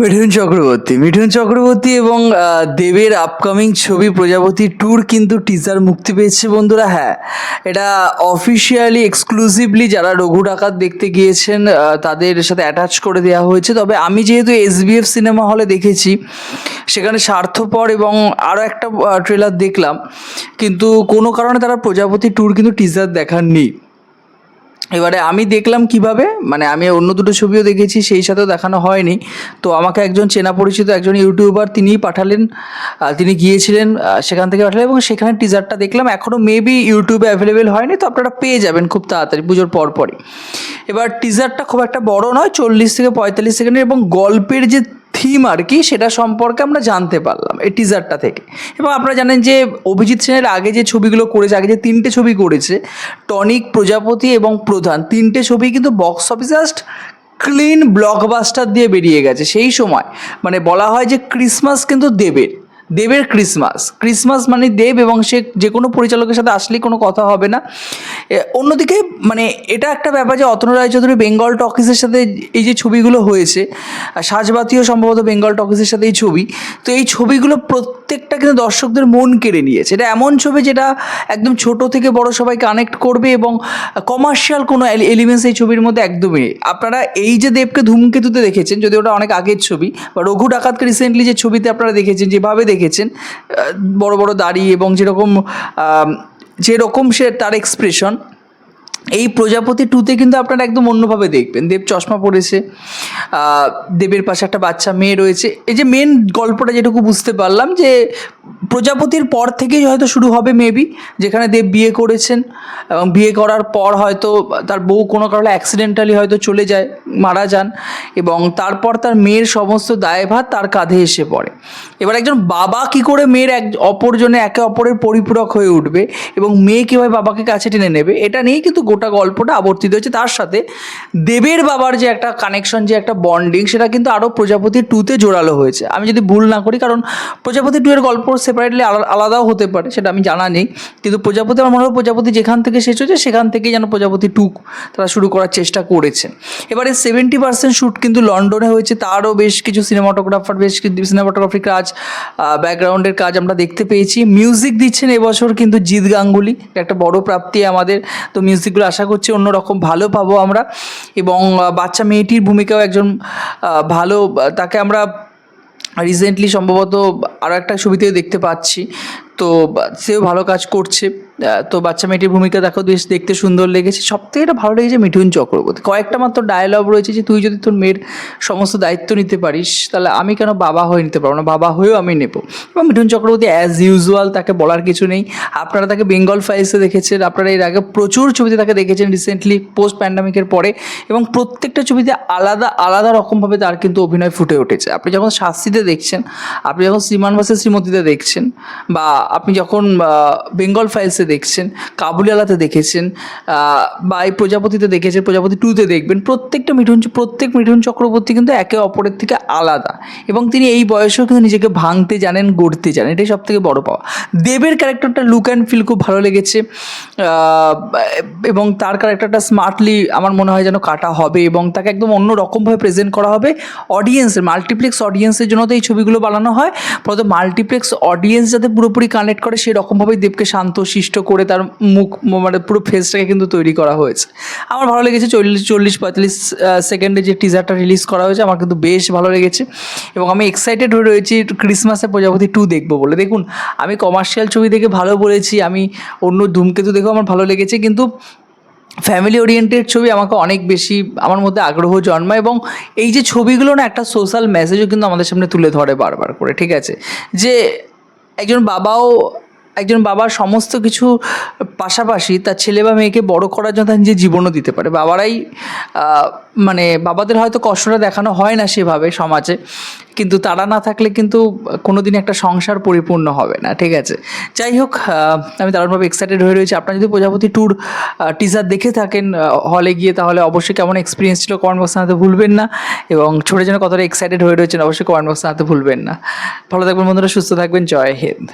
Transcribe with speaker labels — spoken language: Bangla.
Speaker 1: মিঠুন চক্রবর্তী। মিঠুন চক্রবর্তী এবং দেবের আপকামিং ছবি প্রজাপতি ট্যুর কিন্তু টিজার মুক্তি পেয়েছে বন্ধুরা। হ্যাঁ এটা অফিসিয়ালি এক্সক্লুসিভলি যারা রঘু ডাকাত দেখতে গিয়েছেন তাদের সাথে অ্যাটাচ করে দেওয়া হয়েছে। তবে আমি যেহেতু এসবিএফ সিনেমা হলে দেখেছি, সেখানে স্বার্থপর এবং আরও একটা ট্রেলার দেখলাম। কিন্তু কোনো কারণে তারা প্রজাপতি ট্যুর কিন্তু টিজার দেখাননি। এবারে আমি দেখলাম কীভাবে মানে আমি অন্য দুটো ছবিও দেখেছি, সেই সাথেও দেখানো হয়নি। তো আমাকে একজন চেনা পরিচিত একজন ইউটিউবার তিনিই পাঠালেন তিনি গিয়েছিলেন সেখান থেকে পাঠালেন এবং সেখানে টিজারটা দেখলাম। এখনও মেবি ইউটিউবে অ্যাভেলেবেল হয়নি, তো আপনারা পেয়ে যাবেন খুব তাড়াতাড়ি পুজোর পরপরই। এবার টিজারটা খুব একটা বড় নয়, চল্লিশ থেকে পঁয়তাল্লিশ সেকেন্ডের এবং গল্পের যে থিম আর কি, সেটা সম্পর্কে আমরা জানতে পারলাম, এই টিজারটা থেকে। এবং আপনারা জানেন যে অভিজিৎ সেনের আগে যে ছবিগুলো করেছে, আগে যে তিনটে ছবি করেছে, টনিক, প্রজাপতি এবং প্রধান, তিনটে ছবি কিন্তু box office just clean blockbuster দিয়ে বেরিয়ে গেছে। সেই সময় মানে বলা হয় যে ক্রিসমাস কিন্তু দেবের। দেবের ক্রিসমাস। ক্রিসমাস মানে দেব এবং সে যে কোনো পরিচালকের সাথে আসলেই কোনো কথা হবে না। অন্যদিকে মানে এটা একটা ব্যাপার যে অতনু রায়চৌধুরী বেঙ্গল টকিসের সাথে এই যে ছবিগুলো হয়েছে সাজবাতিও সম্ভবত বেঙ্গল টকিসের সাথে এই ছবি। তো এই ছবিগুলো প্রত্যেকটা কিন্তু দর্শকদের মন কেড়ে নিয়েছে। এটা এমন ছবি যেটা একদম ছোট থেকে বড় সবাই কানেক্ট করবে এবং কমার্শিয়াল কোনো এলিমেন্টস এই ছবির মধ্যে একদমই নেই। আপনারা এই যে দেবকে ধূমকেতুতে দেখেছেন যদি ওটা অনেক আগের ছবি, বা রঘু ডাকাতকে রিসেন্টলি যে ছবিতে আপনারা দেখেছেন, যেভাবে দেখেছেন বড় বড় দাড়ি এবং যেরকম যেরকম সে তার এক্সপ্রেশন এই প্রজাপতি টুতে কিন্তু আপনারা একদম অন্যভাবে দেখবেন। দেব চশমা পরেছে দেবের পাশে একটা বাচ্চা মেয়ে রয়েছে। এই যে মেন গল্পটা যেটুকু বুঝতে পারলাম যে, প্রজাপতির পর থেকেই হয়তো শুরু হবে মেবি যেখানে দেব বিয়ে করেছেন, এবং বিয়ে করার পর হয়তো তার বউ কোনো কারণে অ্যাক্সিডেন্টালি হয়তো চলে যায়। মারা যান এবং তারপর তার মেয়ের সমস্ত দায়ভার তার কাঁধে এসে পড়ে। এবার একজন বাবা কি করে মেয়ের এক অপরজনে একে অপরের পরিপূরক হয়ে উঠবে এবং মেয়ে কীভাবে বাবাকে কাছে টেনে নেবে, এটা নিয়েই কিন্তু গোটা গল্পটা আবর্তিত হয়েছে। তার সাথে দেবের বাবার যে একটা কানেকশন যে একটা বন্ডিং সেটা কিন্তু আরও প্রজাপতি টুতে জোরালো হয়েছে। আমি যদি ভুল না করি, কারণ প্রজাপতি টু এর গল্প সেপারেটলি আলাদাও হতে পারে, সেটা আমি জানা নেই। কিন্তু প্রজাপতি, আমার মনে হয় প্রজাপতি যেখান থেকে শেষ হয়েছে, সেখান থেকেই যেন প্রজাপতি টু তারা শুরু করার চেষ্টা করেছেন এবারে সেভেন্টি পার্সেন্ট শ্যুট কিন্তু লন্ডনে হয়েছে, তারও বেশ কিছু সিনেমাটোগ্রাফার বেশ কিছু সিনেমাটোগ্রাফি কাজ ব্যাকগ্রাউন্ডের কাজ আমরা দেখতে পেয়েছি। মিউজিক দিচ্ছেন এবছর কিন্তু জিৎ গাঙ্গুলি, একটা বড় প্রাপ্তি আমাদের। তো মিউজিকগুলো আশা করছি অন্যরকম ভালো পাবো আমরা। এবং বাচ্চা মেয়েটির ভূমিকাও একজন ভালো, তাকে আমরা রিসেন্টলি সম্ভবত আরও একটা ছবিতেও দেখতে পাচ্ছি। তো সেও ভালো কাজ করছে। তো বাচ্চা মেয়েটির ভূমিকা দেখো বেশ দেখতে সুন্দর লেগেছে। সব থেকে এটা ভালো লেগেছে মিঠুন চক্রবর্তী। কয়েকটা মাত্র ডায়লগ রয়েছে যে, তুই যদি তোর মেয়ের সমস্ত দায়িত্ব নিতে পারিস, তাহলে আমি কেন বাবা হয়ে নিতে পারব না? বাবা হয়েও আমি নেব। এবং মিঠুন চক্রবর্তী অ্যাজ ইউজুয়াল তাকে বলার কিছু নেই। আপনারা তাকে বেঙ্গল ফাইলসে দেখেছেন। আপনারা এর আগে প্রচুর ছবিতে তাকে দেখেছেন রিসেন্টলি পোস্ট প্যান্ডামিকের পরে। এবং প্রত্যেকটা ছবিতে আলাদা আলাদা রকমভাবে তার কিন্তু অভিনয় ফুটে উঠেছে। আপনি যখন শাস্তিতে দেখছেন, আপনি যখন শ্রীমান বাসের শ্রীমতীতে দেখছেন, বা আপনি যখন বেঙ্গল ফাইলসে দেখছেন কাবুলিওয়ালাতে দেখেছেন বা এই প্রজাপতিতে দেখেছেন, প্রজাপতি টুতে দেখবেন, প্রত্যেকটা মিঠুন, প্রত্যেক মিঠুন চক্রবর্তী কিন্তু একে অপরের থেকে আলাদা। এবং তিনি এই বয়সেও কিন্তু নিজেকে ভাঙতে জানেন, গড়তে জানেন, এটাই সব থেকে বড় পাওয়া। দেবের ক্যারেক্টারটা লুক অ্যান্ড ফিল খুব ভালো লেগেছে এবং তার ক্যারেক্টারটা স্মার্টলি আমার মনে হয় যেন কাটা হবে এবং তাকে একদম অন্য রকমভাবে প্রেজেন্ট করা হবে অডিয়েন্সের মাল্টিপ্লেক্স অডিয়েন্সের জন্য তো এই ছবিগুলো বানানো হয়। প্রথম মাল্টিপ্লেক্স অডিয়েন্স যাতে পুরোপুরি কানেক্ট করে সেই রকমভাবেই দেবকে শান্ত, শিষ্ট করে তার মুখ মানে পুরো ফেসটাকে কিন্তু তৈরি করা হয়েছে। আমার ভালো লেগেছে চল্লিশ চল্লিশ, পঁয়তাল্লিশ সেকেন্ডে যে টিজারটা রিলিজ করা হয়েছে, আমার কিন্তু বেশ ভালো লেগেছে। এবং আমি এক্সাইটেড হয়ে রয়েছি ক্রিসমাসে প্রজাপতি টু দেখব বলে। দেখুন, আমি কমার্শিয়াল ছবি দেখে ভালো বলেছি, আমি অন্য ধূমকেতু দেখেও আমার ভালো লেগেছে, কিন্তু ফ্যামিলি ওরিয়েন্টেড ছবি আমাকে অনেক বেশি আমার মধ্যে আগ্রহ জন্মায় এবং এই যে ছবিগুলো না একটা সোশ্যাল মেসেজও কিন্তু আমাদের সামনে তুলে ধরে বারবার করে, ঠিক আছে? যে একজন বাবাও একজন বাবার সমস্ত কিছু পাশাপাশি তার ছেলে বা মেয়েকে বড় করার জন্য তার নিজের জীবনও দিতে পারে। বাবারাই মানে বাবাদের হয়তো কষ্টটা দেখানো হয় না সেভাবে সমাজে, কিন্তু তারা না থাকলে কিন্তু কোনো দিন একটা সংসার পরিপূর্ণ হবে না, ঠিক আছে? যাই হোক আমি দারুণভাবে এক্সাইটেড হয়ে রয়েছি। আপনারা যদি প্রজাপতি ট্যুর টিজার দেখে থাকেন হলে গিয়ে, তাহলে অবশ্যই কেমন এক্সপিরিয়েন্স ছিল কমেন্ট বক্সে জানাতে ভুলবেন না এবং ছোটো যেন কতটা এক্সাইটেড হয়ে রয়েছেন, অবশ্যই কমেন্ট বক্সে জানাতে ভুলবেন না। ভালো থাকবেন বন্ধুরা, সুস্থ থাকবেন, জয় হিন্দ।